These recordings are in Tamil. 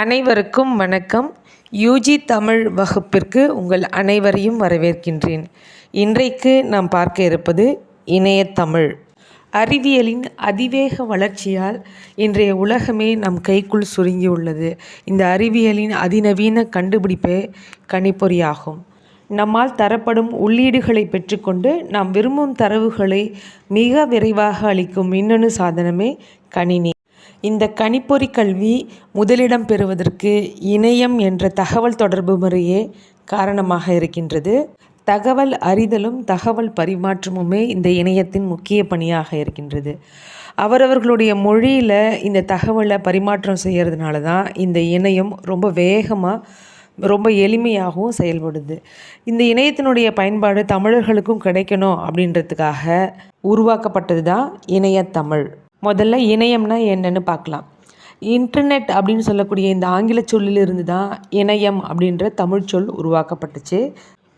அனைவருக்கும் வணக்கம். யூஜி தமிழ் வகுப்பிற்கு உங்கள் அனைவரையும் வரவேற்கின்றேன். இன்றைக்கு நாம் பார்க்க இருப்பது இணையத்தமிழ் அறிவியலின் அதிவேக வளர்ச்சியால் இன்றைய உலகமே நம் கைக்குள் சுருங்கியுள்ளது. இந்த அறிவியலின் அதிநவீன கண்டுபிடிப்பே கணிப்பொறியாகும். நம்மால் தரப்படும் உள்ளீடுகளை பெற்றுக்கொண்டு நாம் விரும்பும் தரவுகளை மிக விரைவாக அளிக்கும் மின்னணு சாதனமே கணினி. இந்த கணிப்பொறி கல்வி முதலிடம் பெறுவதற்கு இணையம் என்ற தகவல் தொடர்பு முறையே காரணமாக இருக்கின்றது. தகவல் அறிதலும் தகவல் பரிமாற்றமுமே இந்த இணையத்தின் முக்கிய பணியாக இருக்கின்றது. அவரவர்களுடைய மொழியில் இந்த தகவலை பரிமாற்றம் செய்கிறதுனால தான் இந்த இணையம் ரொம்ப வேகமாக ரொம்ப எளிமையாகவும் செயல்படுது. இந்த இணையத்தினுடைய பயன்பாடு தமிழர்களுக்கும் கிடைக்கணும் அப்படின்றதுக்காக உருவாக்கப்பட்டது தான் இணையத்தமிழ் முதல்ல இணையம்னா என்னென்னு பார்க்கலாம். இன்டர்நெட் அப்படின்னு சொல்லக்கூடிய இந்த ஆங்கில சொல்லிலிருந்து தான் இணையம் அப்படின்ற தமிழ் சொல் உருவாக்கப்பட்டுச்சு.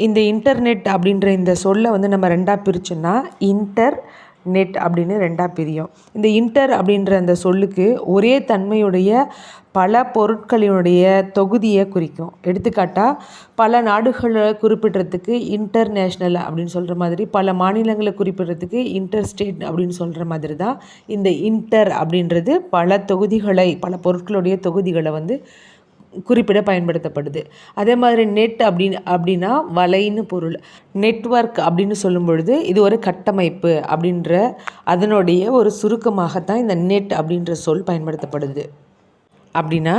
இந்த இன்டர்நெட் அப்படின்ற இந்த சொல்லை வந்து நம்ம ரெண்டாக பிரிச்சோன்னா இன்டர் நெட் அப்படின்னு ரெண்டாக பிரியும். இந்த இன்டர் அப்படின்ற அந்த சொல்லுக்கு ஒரே தன்மையுடைய பல பொருட்களினுடைய தொகுதியை குறிக்கும். எடுத்துக்காட்டாக பல நாடுகளை குறிப்பிடுறதுக்கு இன்டர்நேஷ்னல் அப்படின்னு சொல்கிற மாதிரி பல மாநிலங்களை குறிப்பிடுறதுக்கு இன்டர் ஸ்டேட் அப்படின்னு சொல்கிற மாதிரி தான் இந்த இன்டர் அப்படின்றது பல தொகுதிகளை பல பொருட்களுடைய தொகுதிகளை வந்து குறிப்பிட பயன்படுத்தப்படுது. அதே மாதிரி நெட் அப்படின்னு அப்படின்னா வலைன்னு பொருள். நெட்வொர்க் அப்படின்னு சொல்லும் பொழுது இது ஒரு கட்டமைப்பு அப்படின்ற அதனுடைய ஒரு சுருக்கமாகத்தான் இந்த நெட் அப்படின்ற சொல் பயன்படுத்தப்படுது. அப்படின்னா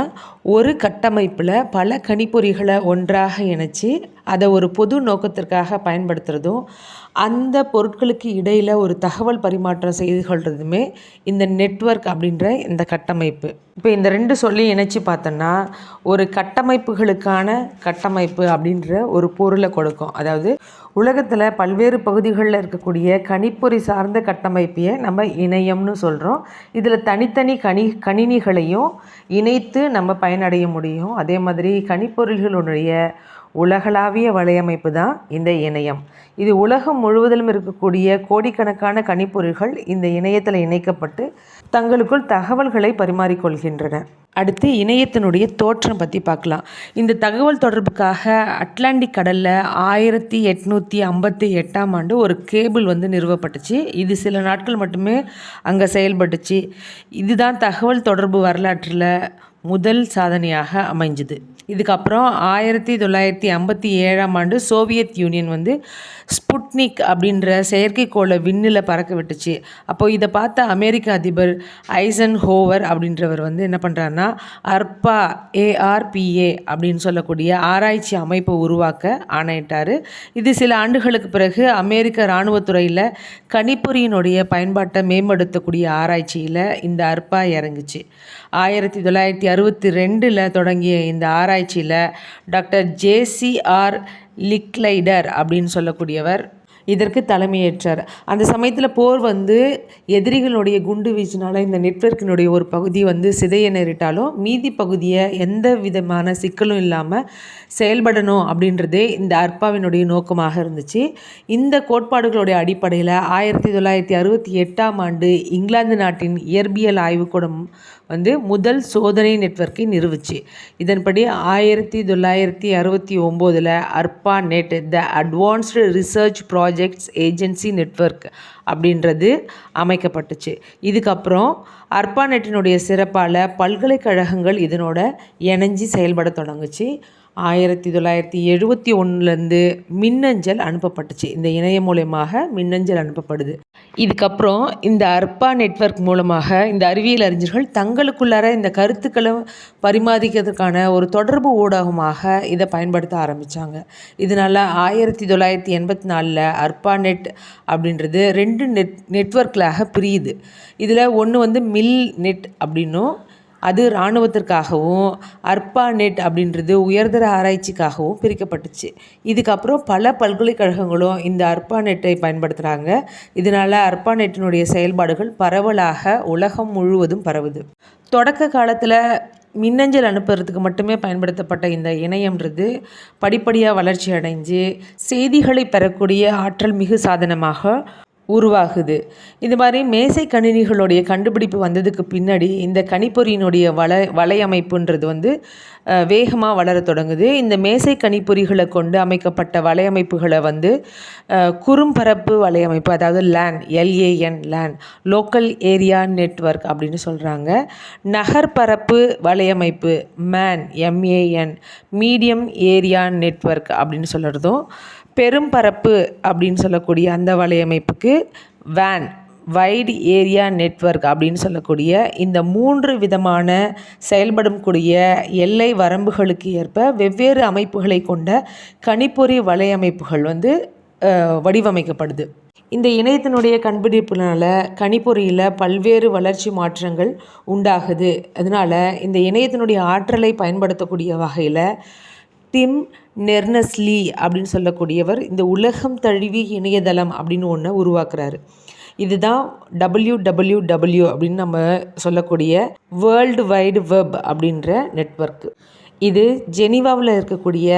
ஒரு கட்டமைப்பில் பல கணிப்பொறிகளை ஒன்றாக இணைச்சி அதை ஒரு பொது நோக்கத்திற்காக பயன்படுத்துகிறதும் அந்த பொருட்களுக்கு இடையில் ஒரு தகவல் பரிமாற்றம் செய்து கொள்றதுமே இந்த நெட்வொர்க் அப்படின்ற இந்த கட்டமைப்பு. இப்போ இந்த ரெண்டு சொல்லி இணைச்சி பார்த்தோன்னா ஒரு கட்டமைப்புகளுக்கான கட்டமைப்பு அப்படின்ற ஒரு பொருளை கொடுக்கும். அதாவது உலகத்தில் பல்வேறு பகுதிகளில் இருக்கக்கூடிய கணிப்பொறி சார்ந்த கட்டமைப்பையே நம்ம இணையம்னு சொல்கிறோம் இதில் தனித்தனி கணி கணினிகளையும் இணைத்து நம்ம பயனடைய முடியும். அதே மாதிரி கணிப்பொறிகளுடைய உலகளாவிய வலையமைப்பு தான் இந்த இணையம். இது உலகம் முழுவதிலும் இருக்கக்கூடிய கோடிக்கணக்கான கணிப்பொறிகள் இந்த இணையத்தில் இணைக்கப்பட்டு தங்களுக்குள் தகவல்களை பரிமாறிக்கொள்கின்றன. அடுத்து இணையத்தினுடைய தோற்றம் பற்றி பார்க்கலாம். இந்த தகவல் தொடர்புக்காக அட்லாண்டிக் கடலில் ஆயிரத்தி எட்நூற்றி ஐம்பத்தி எட்டாம் ஆண்டு ஒரு கேபிள் வந்து நிறுவப்பட்டுச்சு. இது சில நாட்கள் மட்டுமே அங்கே செயல்பட்டுச்சு. இதுதான் தகவல் தொடர்பு வரலாற்றில் முதல் சாதனையாக அமைஞ்சுது. இதுக்கப்புறம் ஆயிரத்தி தொள்ளாயிரத்தி ஐம்பத்தி ஏழாம் ஆண்டு சோவியத் யூனியன் வந்து ஸ்புட்னிக் அப்படின்ற செயற்கைக்கோளை விண்ணில் பறக்க விட்டுச்சு. அப்போது இதை பார்த்த அமெரிக்க அதிபர் ஐசன் ஹோவர் அப்படின்றவர் வந்து என்ன பண்ணுறாருன்னா அர்பா ஏஆர்பிஏ அப்படின்னு சொல்லக்கூடிய ஆராய்ச்சி அமைப்பை உருவாக்க ஆணையிட்டார். இது சில ஆண்டுகளுக்கு பிறகு அமெரிக்க இராணுவத்துறையில் கணிப்பொறியினுடைய பயன்பாட்டை மேம்படுத்தக்கூடிய ஆராய்ச்சியில் இந்த அர்பா இறங்குச்சு. ஆயிரத்தி தொள்ளாயிரத்தி அறுபத்தி ரெண்டில் தொடங்கிய இந்த ஆராய்ச்சியில் டாக்டர் ஜேசிஆர் லிக்லைடர் அப்படின்னு சொல்லக்கூடியவர் இதற்கு தலைமையேற்றார். அந்த சமயத்தில் போர் வந்து எதிரிகளுடைய குண்டு வீச்சினால இந்த நெட்வொர்க்கினுடைய ஒரு பகுதி வந்து சிதைய நேரிட்டாலும் மீதி பகுதியை எந்த விதமான சிக்கலும் இல்லாமல் செயல்படணும் அப்படின்றதே இந்த அற்பாவினுடைய நோக்கமாக இருந்துச்சு. இந்த கோட்பாடுகளுடைய அடிப்படையில் ஆயிரத்தி தொள்ளாயிரத்தி அறுபத்தி எட்டாம் ஆண்டு இங்கிலாந்து நாட்டின் இயற்பியல் ஆய்வுக்கூடம் வந்து முதல் சோதனை நெட்வொர்க்கை நிறுவிச்சு. இதன்படி ஆயிரத்தி தொள்ளாயிரத்தி அறுபத்தி ஒம்போதில் ARPANET the advanced research projects agency network அப்படின்றது அமைக்கப்பட்டுச்சு. இதுக்கப்புறம் அர்பா நெட்டினுடைய சிறப்பால் பல்கலைக்கழகங்கள் இதனோட இணைஞ்சி செயல்பட தொடங்குச்சு. ஆயிரத்தி தொள்ளாயிரத்தி எழுபத்தி ஒன்றுலேருந்து மின்னஞ்சல் அனுப்பப்பட்டுச்சு. இந்த இணையம் மூலயமாக மின்னஞ்சல் அனுப்பப்படுது. இதுக்கப்புறம் இந்த அர்பா நெட்வொர்க் மூலமாக இந்த அறிவியல் அறிஞர்கள் தங்களுக்குள்ளார இந்த கருத்துக்களை பரிமாறிக்கிறதுக்கான ஒரு தொடர்பு ஊடகமாக இதை பயன்படுத்த ஆரம்பித்தாங்க இதனால் ஆயிரத்தி தொள்ளாயிரத்தி எண்பத்தி நாலில் அர்பா நெட் அப்படின்றது ரெண்டு நெட் நெட்வொர்க்களாக பிரியுது. இதில் ஒன்று வந்து மில் நெட் அப்படின்னும் அது இராணுவத்திற்காகவும் அர்பானெட் அப்படின்றது உயர்தர ஆராய்ச்சிக்காகவும் பிரிக்கப்பட்டுச்சு. இதுக்கப்புறம் பல பல்கலைக்கழகங்களும் இந்த அர்பானெட்டை பயன்படுத்துகிறாங்க இதனால் அர்பானெட்டினுடைய செயல்பாடுகள் பரவலாக உலகம் முழுவதும் பரவுது. தொடக்க காலத்தில் மின்னஞ்சல் அனுப்புறதுக்கு மட்டுமே பயன்படுத்தப்பட்ட இந்த இணையம்ன்றது படிப்படியாக வளர்ச்சி அடைஞ்சு செய்திகளை பெறக்கூடிய ஆற்றல் மிகு சாதனமாக உருவாகுது. இந்த மாதிரி மேசை கணினிகளுடைய கண்டுபிடிப்பு வந்ததுக்கு பின்னாடி இந்த கணிப்பொறியினுடைய வலை வலையமைப்புன்றது வந்து வேகமாக வளர தொடங்குது. இந்த மேசை கணிப்பொறிகளை கொண்டு அமைக்கப்பட்ட வலையமைப்புகளை வந்து குறும்பரப்பு வலையமைப்பு அதாவது LAN LAN LAN local area network அப்படின்னு சொல்கிறாங்க நகர்பரப்பு வலையமைப்பு MAN MAN medium area network அப்படின்னு சொல்கிறதும் பெரும்பரப்பு அப்படின்னு சொல்லக்கூடிய அந்த வலையமைப்புக்கு வேன் வைடு ஏரியா நெட்வொர்க் அப்படின்னு சொல்லக்கூடிய இந்த மூன்று விதமான செயல்படும் கூடிய எல்லை வரம்புகளுக்கு ஏற்ப வெவ்வேறு அமைப்புகளை கொண்ட கணிப்பொறி வலையமைப்புகள் வந்து வடிவமைக்கப்படுது. இந்த இணையத்தினுடைய கண்டுபிடிப்புனால கணிப்பொறியில் பல்வேறு வளர்ச்சி மாற்றங்கள் உண்டாகுது. அதனால் இந்த இணையத்தினுடைய ஆற்றலை பயன்படுத்தக்கூடிய வகையில் டிம் நெர்னஸ்லி அப்படின்னு சொல்லக்கூடியவர் இந்த உலகம் தழுவி இணையதளம் அப்படின்னு ஒன்று உருவாக்குறாரு. இதுதான் டபிள்யூ டபிள்யூ டபிள்யூ அப்படின்னு நம்ம சொல்லக்கூடிய வேர்ல்டு வைடு வெப் அப்படின்ற நெட்ஒர்க் இது ஜெனிவாவில் இருக்கக்கூடிய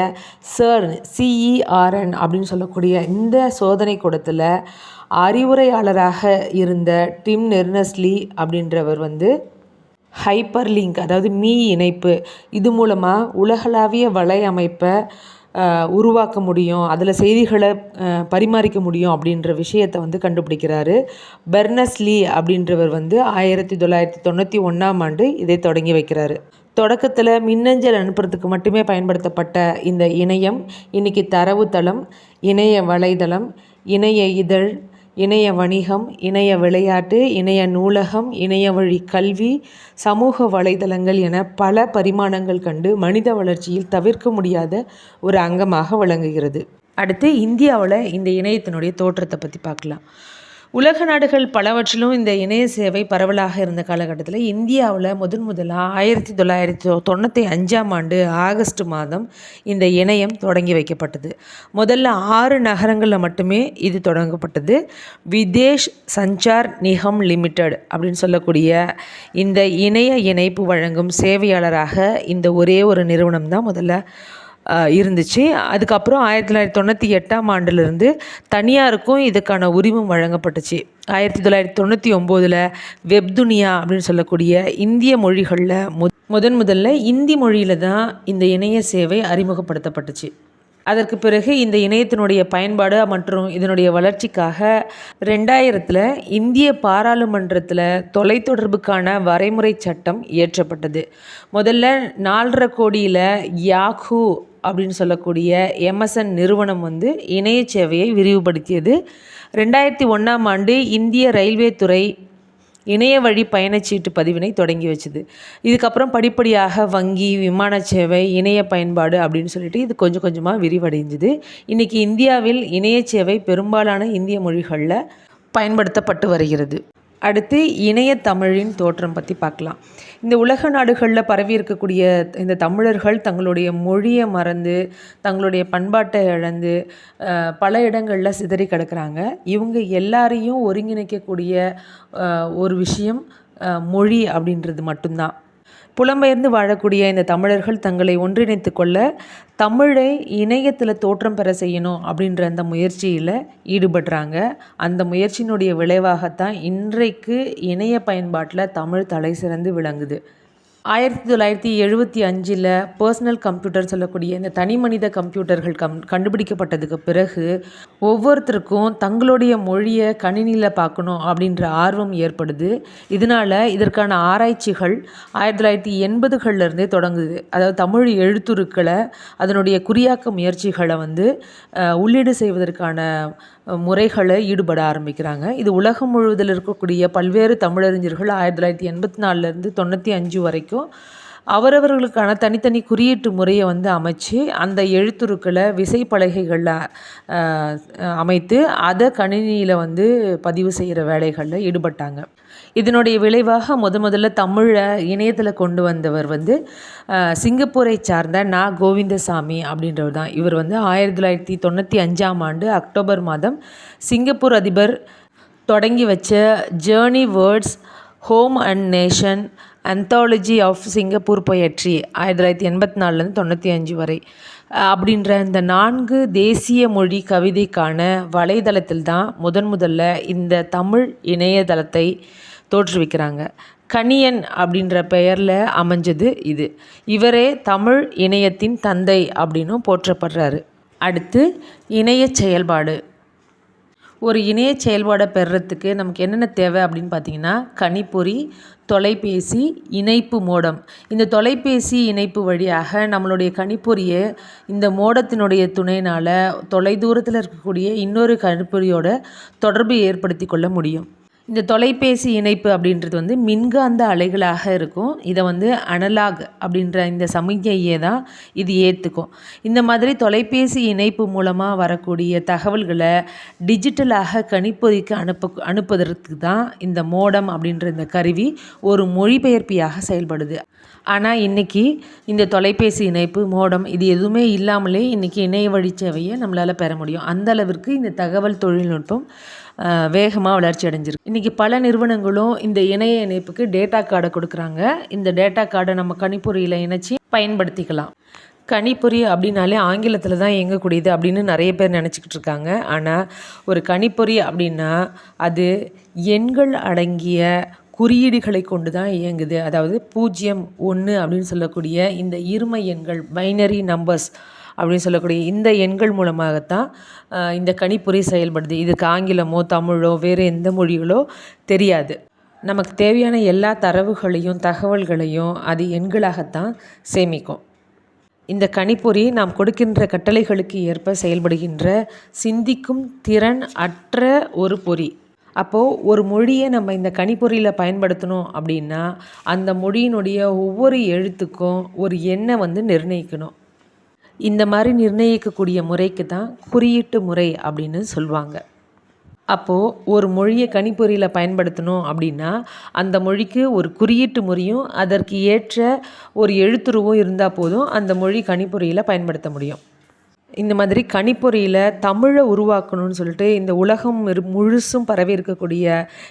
சர்ன் சிஇஆர்என் அப்படின்னு சொல்லக்கூடிய இந்த சோதனை கூடத்தில் அறிவுரையாளராக இருந்த டிம் நெர்னஸ்லி அப்படின்றவர் வந்து ஹைப்பர் லிங்க் அதாவது மீ இணைப்பு. இது மூலமாக உலகளாவிய வலையமைப்பை உருவாக்க முடியும் அதில் செய்திகளை பரிமாறிக்க முடியும் அப்படின்ற விஷயத்தை வந்து கண்டுபிடிக்கிறாரு. பெர்னஸ்லி அப்படின்றவர் வந்து ஆயிரத்தி தொள்ளாயிரத்தி தொண்ணூற்றி ஒன்றாம் ஆண்டு இதை தொடங்கி வைக்கிறாரு. தொடக்கத்தில் மின்னஞ்சல் அனுப்புறதுக்கு மட்டுமே பயன்படுத்தப்பட்ட இந்த இணையம் இன்றைக்கி தரவுத்தளம் இணைய வலைதளம் இணைய இதழ் இணைய வணிகம் இணைய விளையாட்டு இணைய நூலகம் இணைய வழி கல்வி சமூக வலைதளங்கள் என பல பரிமாணங்கள் கண்டு மனித வளர்ச்சியில் தவிர்க்க முடியாத ஒரு அங்கமாக விளங்குகிறது. அடுத்து இந்தியாவில் இந்த இணையத்தினுடைய தோற்றத்தை பற்றி பார்க்கலாம். உலக நாடுகள் பலவற்றிலும் இந்த இணைய சேவை பரவலாக இருந்த காலகட்டத்தில் இந்தியாவில் முதன் முதலாக ஆயிரத்தி தொள்ளாயிரத்தி தொண்ணூற்றி அஞ்சாம் ஆண்டு ஆகஸ்ட் மாதம் இந்த இணையம் தொடங்கி வைக்கப்பட்டது. முதல்ல ஆறு நகரங்களில் மட்டுமே இது தொடங்கப்பட்டது. விதேஷ் சஞ்சார் நிகம் லிமிடெட் அப்படின்னு சொல்லக்கூடிய இந்த இணைய இணைப்பு வழங்கும் சேவையாளராக இந்த ஒரே ஒரு நிறுவனம் தான் முதல்ல இருந்துச்சு. அதுக்கப்புறம் ஆயிரத்தி தொள்ளாயிரத்தி தொண்ணூற்றி எட்டாம் ஆண்டுலேருந்து தனியாருக்கும் இதுக்கான உரிமம் வழங்கப்பட்டுச்சு. ஆயிரத்தி தொள்ளாயிரத்தி தொண்ணூற்றி ஒம்போதில் வெப்துனியா அப்படின்னு சொல்லக்கூடிய இந்திய மொழிகளில் மு முதன் முதல்ல இந்தி மொழியில் தான் இந்த இணைய சேவை அறிமுகப்படுத்தப்பட்டுச்சு. அதற்கு பிறகு இந்த இணையத்தினுடைய பயன்பாடு மற்றும் இதனுடைய வளர்ச்சிக்காக ரெண்டாயிரத்தில் இந்திய பாராளுமன்றத்தில் தொலைத்தொடர்புக்கான வரைமுறை சட்டம் இயற்றப்பட்டது. முதல்ல நாலரை கோடியில் யாஹூ அப்படின்னு சொல்லக்கூடிய எம்எஸ்என் நிறுவனம் வந்து இணைய சேவையை விரிவுபடுத்தியது. ரெண்டாயிரத்தி ஒன்றாம் ஆண்டு இந்திய ரயில்வே துறை இணைய வழி பயணச்சீட்டு பதிவினை தொடங்கி வச்சுது. இதுக்கப்புறம் படிப்படியாக வங்கி விமான சேவை இணைய பயன்பாடு அப்படின்னு சொல்லிட்டு இது கொஞ்சம் கொஞ்சமாக விரிவடைஞ்சுது. இன்றைக்கி இந்தியாவில் இணைய சேவை பெரும்பாலான இந்திய மொழிகளில் பயன்படுத்தப்பட்டு வருகிறது. அடுத்து இணைய தமிழின் தோற்றம் பற்றி பார்க்கலாம். இந்த உலக நாடுகளில் பரவி இருக்கக்கூடிய இந்த தமிழர்கள் தங்களுடைய மொழியை மறந்து தங்களுடைய பண்பாட்டை இழந்து பல இடங்களில் சிதறி கிடக்கிறாங்க. இவங்க எல்லாரையும் ஒருங்கிணைக்கக்கூடிய ஒரு விஷயம் மொழி அப்படின்றது மட்டும்தான். புலம்பெயர்ந்து வாழக்கூடிய இந்த தமிழர்கள் தங்களை ஒன்றிணைத்து கொள்ள தமிழை இணையத்தில் தோற்றம் பெற செய்யணும் அப்படின்ற அந்த முயற்சியில் ஈடுபடுறாங்க. அந்த முயற்சியினுடைய விளைவாகத்தான் இன்றைக்கு இணைய பயன்பாட்டில் தமிழ் தலை சிறந்து விளங்குது. ஆயிரத்தி தொள்ளாயிரத்தி எழுபத்தி அஞ்சில் பர்சனல் கம்ப்யூட்டர் சொல்லக்கூடிய இந்த தனி மனித கம்ப்யூட்டர்கள் கம் கண்டுபிடிக்கப்பட்டதுக்கு பிறகு ஒவ்வொருத்தருக்கும் தங்களுடைய மொழியை கணினியில் பார்க்கணும் அப்படின்ற ஆர்வம் ஏற்படுது. இதனால் இதற்கான ஆராய்ச்சிகள் ஆயிரத்தி தொள்ளாயிரத்தி எண்பதுகள்லேருந்தே தொடங்குது. அதாவது தமிழ் எழுத்துருக்களை அதனுடைய குறியாக்க முயற்சிகளை வந்து உள்ளீடு செய்வதற்கான முறைகளை ஈடுபட ஆரம்பிக்கிறாங்க. இது உலகம் முழுவதில் இருக்கக்கூடிய பல்வேறு தமிழறிஞர்கள் ஆயிரத்தி தொள்ளாயிரத்தி எண்பத்தி நாலுலேருந்து தொண்ணூற்றி அஞ்சு வரைக்கும் அவரவர்களுக்கான தனித்தனி குறியீட்டு முறையை வந்து அமைச்சு அந்த எழுத்துருக்களை விசைப்பலகைகளில் அமைத்து அதை கணினியில் வந்து பதிவு செய்கிற வேலைகளில் ஈடுபட்டாங்க. இதனுடைய விளைவாக முத முதல்ல தமிழை இணையத்தில் கொண்டு வந்தவர் வந்து சிங்கப்பூரை சார்ந்த நா. கோவிந்தசாமி அப்படின்றவர் தான். இவர் வந்து ஆயிரத்தி தொள்ளாயிரத்தி தொண்ணூற்றி அஞ்சாம் ஆண்டு அக்டோபர் மாதம் சிங்கப்பூர் அதிபர் தொடங்கி வச்ச journey words home and nation anthology of Singapore poetry ஆயிரத்தி தொள்ளாயிரத்தி எண்பத்தி நாலுலேருந்து தொண்ணூற்றி அஞ்சு வரை. அப்படின்ற இந்த நான்கு தேசிய மொழி கவிதைக்கான வலைதளத்தில் தான் முதன் முதல்ல இந்த தமிழ் இணையதளத்தை தோற்றுவிக்கிறாங்க. கணியன் அப்படின்ற பெயரில் அமைஞ்சது இது. இவரே தமிழ் இணையத்தின் தந்தை அப்படின்னும் போற்றப்படுறாரு. அடுத்து இணைய செயல்பாடு. ஒரு இணைய செயல்பாடை பெறுறதுக்கு நமக்கு என்னென்ன தேவை அப்படின்னு பார்த்தீங்கன்னா கணிப்பொறி தொலைபேசி இணைப்பு மோடம். இந்த தொலைபேசி இணைப்பு வழியாக நம்மளுடைய கணிப்பொறியை இந்த மோடத்தினுடைய துணையினால் தொலைதூரத்தில் இருக்கக்கூடிய இன்னொரு கணிப்பொறியோட தொடர்பு ஏற்படுத்தி கொள்ள முடியும். இந்த தொலைபேசி இணைப்பு அப்படின்றது வந்து மின்காந்த அலைகளாக இருக்கும். இதை வந்து அனலாக் அப்படின்ற இந்த சமிகையை தான் இது ஏற்றுக்கும் இந்த மாதிரி தொலைபேசி இணைப்பு மூலமாக வரக்கூடிய தகவல்களை டிஜிட்டலாக கணிப்பொறிக்கு அனுப்ப அனுப்புவதற்கு தான் இந்த மோடம் அப்படின்ற இந்த கருவி ஒரு மொழிபெயர்ப்பியாக செயல்படுது. ஆனால் இன்றைக்கி இந்த தொலைபேசி இணைப்பு மோடம் இது எதுவுமே இல்லாமலே இன்றைக்கி இணைய வழி சேவையை நம்மளால் பெற முடியும். அந்த அளவிற்கு இந்த தகவல் தொழில்நுட்பம் வேகமாக வளர்ச்சி அடைஞ்சிருக்கு. இன்றைக்கி பல நிறுவனங்களும் இந்த இணைய இணைப்புக்கு டேட்டா கார்டை கொடுக்குறாங்க. இந்த டேட்டா கார்டை நம்ம கணிப்பொறியில் இணைச்சி பயன்படுத்திக்கலாம். கணிப்பொறி அப்படின்னாலே ஆங்கிலத்தில் தான் இயங்கக்கூடியது அப்படின்னு நிறைய பேர் நினச்சிக்கிட்டு இருக்காங்க. ஆனால் ஒரு கணிப்பொறி அப்படின்னா அது எண்கள் அடங்கிய குறியீடுகளை கொண்டு தான் இயங்குது. அதாவது பூஜ்ஜியம் ஒன்று அப்படின்னு சொல்லக்கூடிய இந்த இருமை எண்கள் பைனரி நம்பர்ஸ் அப்படின்னு சொல்லக்கூடிய இந்த எண்கள் மூலமாகத்தான் இந்த கணிப்பொறி செயல்படுது. இதுக்கு ஆங்கிலமோ தமிழோ வேறு எந்த மொழிகளோ தெரியாது. நமக்கு தேவையான எல்லா தரவுகளையும் தகவல்களையும் அது எண்களாகத்தான் சேமிக்கும். இந்த கணிப்பொறி நாம் கொடுக்கின்ற கட்டளைகளுக்கு ஏற்ப செயல்படுகின்ற சிந்திக்கும் திறன் அற்ற ஒரு பொறி. அப்போது ஒரு மொழியை நம்ம இந்த கணிப்பொறியில் பயன்படுத்தணும் அப்படின்னா அந்த மொழியினுடைய ஒவ்வொரு எழுத்துக்கும் ஒரு எண்ணை வந்து நிர்ணயிக்கணும். இந்த மாதிரி நிர்ணயிக்கக்கூடிய முறைக்கு தான் குறியீட்டு முறை அப்படின்னு சொல்லுவாங்க. அப்போது ஒரு மொழியை கணிப்பொறியில் பயன்படுத்தணும் அப்படின்னா அந்த மொழிக்கு ஒரு குறியீட்டு முறையும் அதற்கு ஏற்ற ஒரு எழுத்துருவும் இருந்தால் போதும் அந்த மொழி கணிப்பொறியில் பயன்படுத்த முடியும். இந்த மாதிரி கணிப்பொறியில் தமிழை உருவாக்கணும்னு சொல்லிட்டு இந்த உலகம் முழுசும் பரவி இருக்கக்கூடிய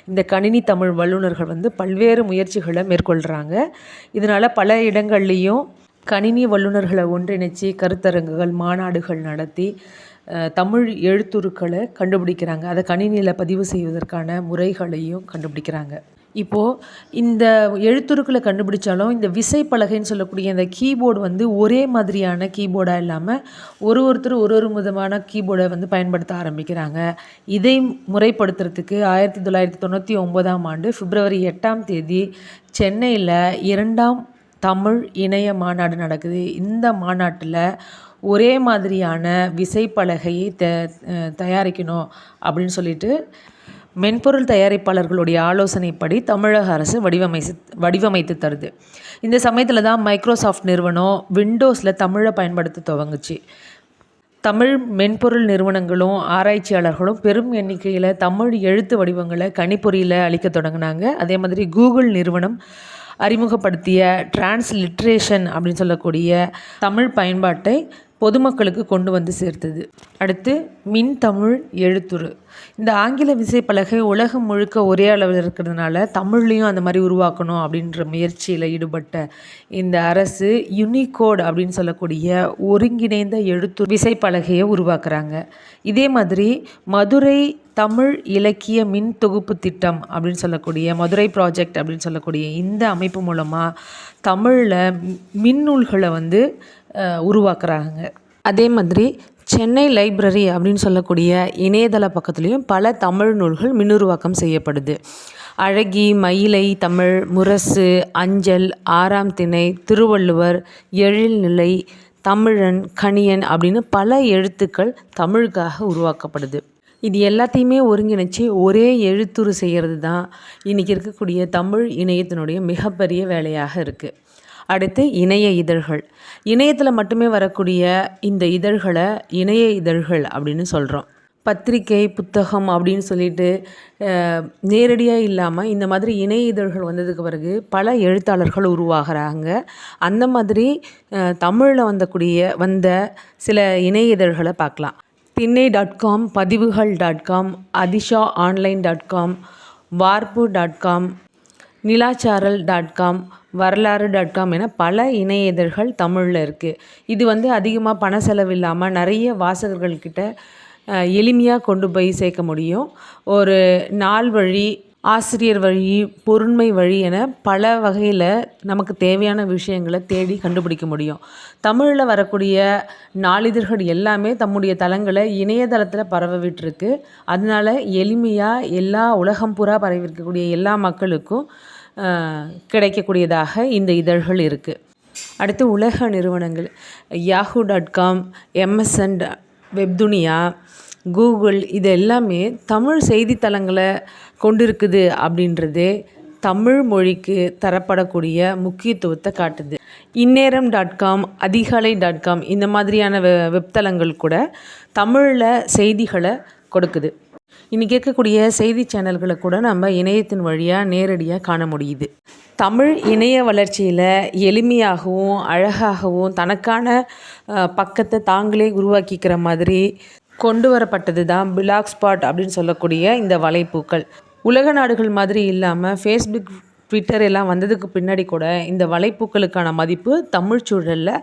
இந்த கணினி தமிழ் வல்லுநர்கள் வந்து பல்வேறு முயற்சிகளை மேற்கொள்கிறாங்க இதனால் பல இடங்கள்லேயும் கணினி வல்லுநர்களை ஒன்றிணைச்சி கருத்தரங்குகள் மாநாடுகள் நடத்தி தமிழ் எழுத்துருக்களை கண்டுபிடிக்கிறாங்க. அதை கணினியில் பதிவு செய்வதற்கான முறைகளையும் கண்டுபிடிக்கிறாங்க. இப்போது இந்த எழுத்துருக்களை கண்டுபிடிச்சாலும் இந்த விசைப்பலகைன்னு சொல்லக்கூடிய இந்த கீபோர்டு வந்து ஒரே மாதிரியான கீபோர்டாக இல்லாமல் ஒரு ஒருத்தர் ஒரு ஒரு விதமான கீபோர்டை வந்து பயன்படுத்த ஆரம்பிக்கிறாங்க. இதை முறைப்படுத்துறதுக்கு ஆயிரத்தி தொள்ளாயிரத்தி தொண்ணூற்றி ஒம்போதாம் ஆண்டு பிப்ரவரி எட்டாம் தேதி சென்னையில் இரண்டாம் தமிழ் இணைய மாநாடு நடக்குது. இந்த மாநாட்டில் ஒரே மாதிரியான விசைப்பலகையை த தயாரிக்கணும் அப்படின்னு சொல்லிட்டு மென்பொருள் தயாரிப்பாளர்களுடைய ஆலோசனைப்படி தமிழக அரசு வடிவமைத்து வடிவமைத்து தருது. இந்த சமயத்தில் தான் மைக்ரோசாஃப்ட் நிறுவனம் விண்டோஸில் தமிழை பயன்படுத்த துவங்குச்சு. தமிழ் மென்பொருள் நிறுவனங்களும் ஆராய்ச்சியாளர்களும் பெரும் எண்ணிக்கையில் தமிழ் எழுத்து வடிவங்களை கணிப்பொறியில் அளிக்க தொடங்கினாங்க. அதே மாதிரி கூகுள் நிறுவனம் அறிமுகப்படுத்திய டிரான்ஸ்லிட்ரேஷன் அப்படின்னு சொல்லக்கூடிய தமிழ் பயன்பாட்டை பொதுமக்களுக்கு கொண்டு வந்து சேர்த்தது. அடுத்து மின் தமிழ் எழுத்துரு. இந்த ஆங்கில விசைப்பலகை உலகம் முழுக்க ஒரே அளவில் இருக்கிறதுனால தமிழ்லேயும் அந்த மாதிரி உருவாக்கணும் அப்படின்ற முயற்சியில் ஈடுபட்ட இந்த அரசு யுனிகோட் அப்படின்னு சொல்லக்கூடிய ஒருங்கிணைந்த எழுத்து விசைப்பலகையை உருவாக்குறாங்க. இதே மாதிரி மதுரை தமிழ் இலக்கிய மின் தொகுப்பு திட்டம் அப்படின்னு சொல்லக்கூடிய மதுரை ப்ராஜெக்ட் அப்படின்னு சொல்லக்கூடிய இந்த அமைப்பு மூலமாக தமிழில் மின்னூல்களை வந்து உருவாக்குறாங்க. அதே மாதிரி சென்னை லைப்ரரி அப்படின்னு சொல்லக்கூடிய இணையதள பக்கத்துலேயும் பல தமிழ் நூல்கள் மின்னுருவாக்கம் செய்யப்படுது. அழகி மயிலை தமிழ் முரசு அஞ்சல் ஆறாம் திணை திருவள்ளுவர் எழில்நிலை தமிழன் கணியன் அப்படின்னு பல எழுத்துக்கள் தமிழுக்காக உருவாக்கப்படுது. இது எல்லாத்தையுமே ஒருங்கிணைச்சி ஒரே எழுத்துரு செய்கிறது தான் இன்றைக்கி இருக்கக்கூடிய தமிழ் இணையத்தினுடைய மிகப்பெரிய வேலையாக இருக்குது அடுத்து இணைய இதழ்கள். இணையத்தில் மட்டுமே வரக்கூடிய இந்த இதழ்களை இணைய இதழ்கள் அப்படின்னு சொல்கிறோம் பத்திரிக்கை புத்தகம் அப்படின்னு சொல்லிட்டு நேரடியாக இல்லாமல் இந்த மாதிரி இணைய இதழ்கள் வந்ததுக்கு பிறகு பல எழுத்தாளர்கள் உருவாகிறாங்க. அந்த மாதிரி தமிழில் வந்தக்கூடிய வந்த சில இணைய இதழ்களை பார்க்கலாம். Thinnai dot com Pathivugal dot com Athisha online dot com Vaarppu dot com Nilacharal dot com Varalaru dot com என பல இணைய இதழ்கள் தமிழில் இருக்குது இது வந்து அதிகமாக பண செலவு இல்லாமல் நிறைய வாசகர்கள்கிட்ட எளிமையாக கொண்டு போய் சேர்க்க முடியும். ஒரு நாள் வழி ஆசிரியர் வழி பொருண்மை வழி என பல வகையில் நமக்கு தேவையான விஷயங்களை தேடி கண்டுபிடிக்க முடியும். தமிழில் வரக்கூடிய நாளிதழ்கள் எல்லாமே தம்முடைய தளங்களை இணையதளத்தில் பரவ விட்டுருக்கு. அதனால எளிமையாக எல்லா உலகம் பூரா இருக்கக்கூடிய எல்லா மக்களுக்கும் கிடைக்கக்கூடியதாக இந்த இதழ்கள் இருக்குது அடுத்து உலக நிறுவனங்கள். Yahoo dot com MSN Webdunia Google இது எல்லாமே தமிழ் செய்தித்தளங்களை கொண்டிருக்குது அப்படின்றதே தமிழ் மொழிக்கு தரப்படக்கூடிய முக்கியத்துவத்தை காட்டுது. Inneram dot com Athikaalai dot com இந்த மாதிரியான வெ வெப்தளங்கள் கூட தமிழில் செய்திகளை கொடுக்குது. இன்றைக்கி கேட்கக்கூடிய செய்தி சேனல்களை கூட நம்ம இணையத்தின் வழியாக நேரடியாக காண முடியுது. தமிழ் இணைய வளர்ச்சியில் எளிமையாகவும் அழகாகவும் தனக்கான பக்கத்தை தாங்களே உருவாக்கிக்கிற மாதிரி கொண்டு வரப்பட்டது தான் பிளாக் ஸ்பாட் அப்படின்னு சொல்லக்கூடிய இந்த வலைப்பூக்கள். உலக நாடுகள் மாதிரி இல்லாமல் ஃபேஸ்புக் ட்விட்டர் எல்லாம் வந்ததுக்கு பின்னாடி கூட இந்த வலைப்பூக்களுக்கான மதிப்பு தமிழ் சூழலில்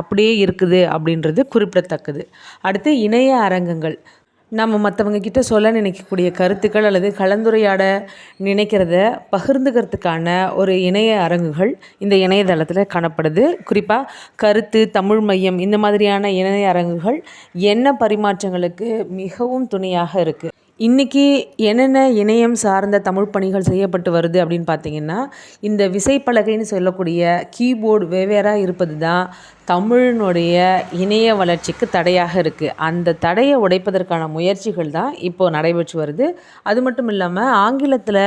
அப்படியே இருக்குது அப்படின்றது குறிப்பிடத்தக்கது. அடுத்து இணைய அரங்கங்கள். நம்ம மற்றவங்க கிட்ட சொல்ல நினைக்கக்கூடிய கருத்துக்கள் அல்லது கலந்துரையாட நினைக்கிறத பகிர்ந்துக்கிறதுக்கான ஒரு இணைய அரங்குகள் இந்த இணையதளத்தில் காணப்படுது. குறிப்பாக கருத்து தமிழ் மையம் இந்த மாதிரியான இணைய அரங்குகள் எண்ண பரிமாற்றங்களுக்கு மிகவும் துணையாக இருக்குது இன்றைக்கி என்னென்ன இணையம் சார்ந்த தமிழ் பணிகள் செய்யப்பட்டு வருது அப்படின்னு பார்த்தீங்கன்னா இந்த விசைப்பலகைன்னு சொல்லக்கூடிய கீபோர்டு வெவ்வேறாக இருப்பது தான் தமிழினுடைய இணைய வளர்ச்சிக்கு தடையாக இருக்குது அந்த தடையை உடைப்பதற்கான முயற்சிகள் தான் இப்போது நடைபெற்று வருது. அது மட்டும் இல்லாமல் ஆங்கிலத்தில்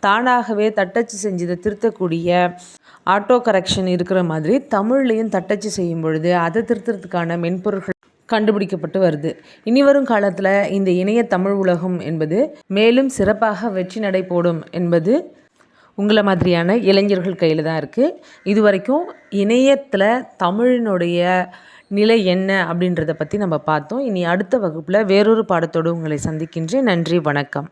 தானாகவே தட்டச்சு செஞ்சதை திருத்தக்கூடிய ஆட்டோ கரெக்ஷன் இருக்கிற மாதிரி தமிழ்லேயும் தட்டச்சு செய்யும் பொழுது அதை திருத்துறதுக்கான மென்பொருட்கள் கண்டுபிடிக்கப்பட்டு வருது. இனி வரும் காலத்தில் இந்த இணைய தமிழ் உலகம் என்பது மேலும் சிறப்பாக வெற்றி நடை போடும் என்பது உங்களை மாதிரியான இளைஞர்கள் கையில் தான் இருக்குது இது வரைக்கும் இணையத்தில் தமிழினுடைய நிலை என்ன அப்படின்றத பற்றி நம்ம பார்த்தோம். இனி அடுத்த வகுப்பில் வேறொரு பாடத்தோடு உங்களை சந்திக்கின்றேன். நன்றி வணக்கம்.